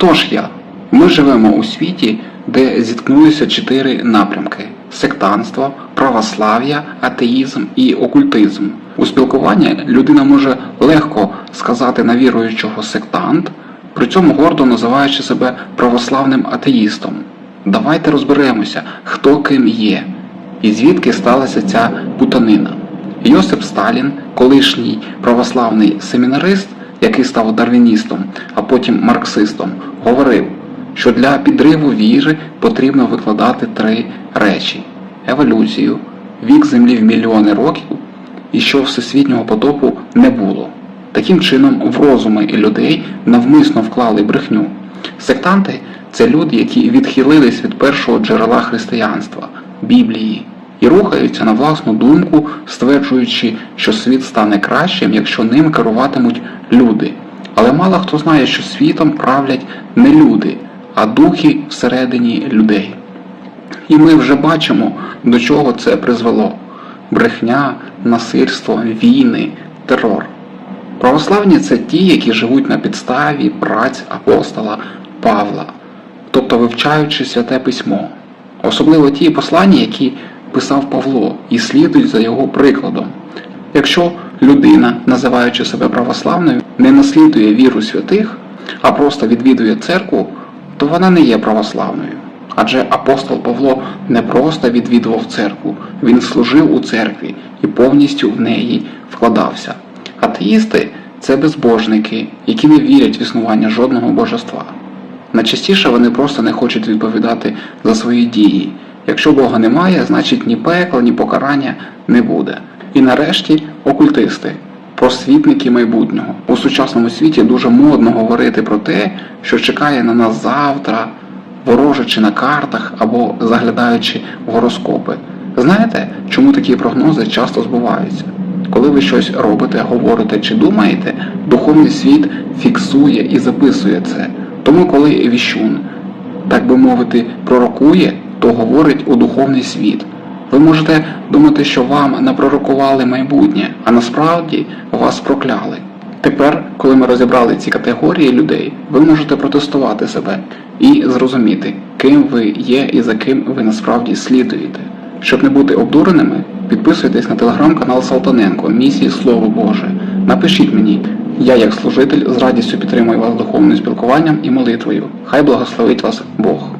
Хто ж я? Ми живемо у світі, де зіткнулися чотири напрямки: сектанство, православ'я, атеїзм і окультизм. У спілкуванні людина може легко сказати на віруючого сектант, при цьому гордо називаючи себе православним атеїстом. Давайте розберемося, хто ким є, і звідки сталася ця путанина. Йосип Сталін, колишній православний семінарист, який став дарвіністом, а потім марксистом, говорив, що для підриву віри потрібно викладати три речі: еволюцію, вік землі в мільйони років і що всесвітнього потопу не було. Таким чином, в розуми людей навмисно вклали брехню. Сектанти це люди, які відхилились від першого джерела християнства Біблії і рухаються на власну думку, стверджуючи, що світ стане кращим, якщо ним керуватимуть люди. Але мало хто знає, що світом правлять не люди, а духи всередині людей. І ми вже бачимо, до чого це призвело: брехня, насильство, війни, терор. Православні це ті, які живуть на підставі праць апостола Павла, тобто вивчаючи святе письмо, особливо ті послання, які писав Павло, і слідують за його прикладом. Якщо людина, називаючи себе православною, не наслідує віру святих, а просто відвідує церкву, то вона не є православною. Адже апостол Павло не просто відвідував церкву, він служив у церкві і повністю в неї вкладався. Атеїсти це безбожники, які не вірять в існування жодного божества. Найчастіше вони просто не хочуть відповідати за свої дії. Якщо Бога немає, значить ні пекла, ні покарання не буде. І нарешті окультисти, просвітники майбутнього. У сучасному світі дуже модно говорити про те, що чекає на нас завтра, ворожачи на картах або заглядаючи в гороскопи. Знаєте, чому такі прогнози часто збуваються? Коли ви щось робите, говорите чи думаєте, духовний світ фіксує і записує це. Тому, коли віщун, так би мовити, пророкує, то говорить у духовний світ. Ви можете думати, що вам напророкували майбутнє, а насправді вас прокляли. Тепер, коли ми розібрали ці категорії людей, ви можете протестувати себе і зрозуміти, ким ви є і за ким ви насправді слідуєте. Щоб не бути обдуреними, підписуйтесь на телеграм-канал Салтаненко Місії Слово Боже. Напишіть мені, я як служитель з радістю підтримую вас духовним спілкуванням і молитвою. Хай благословить вас Бог.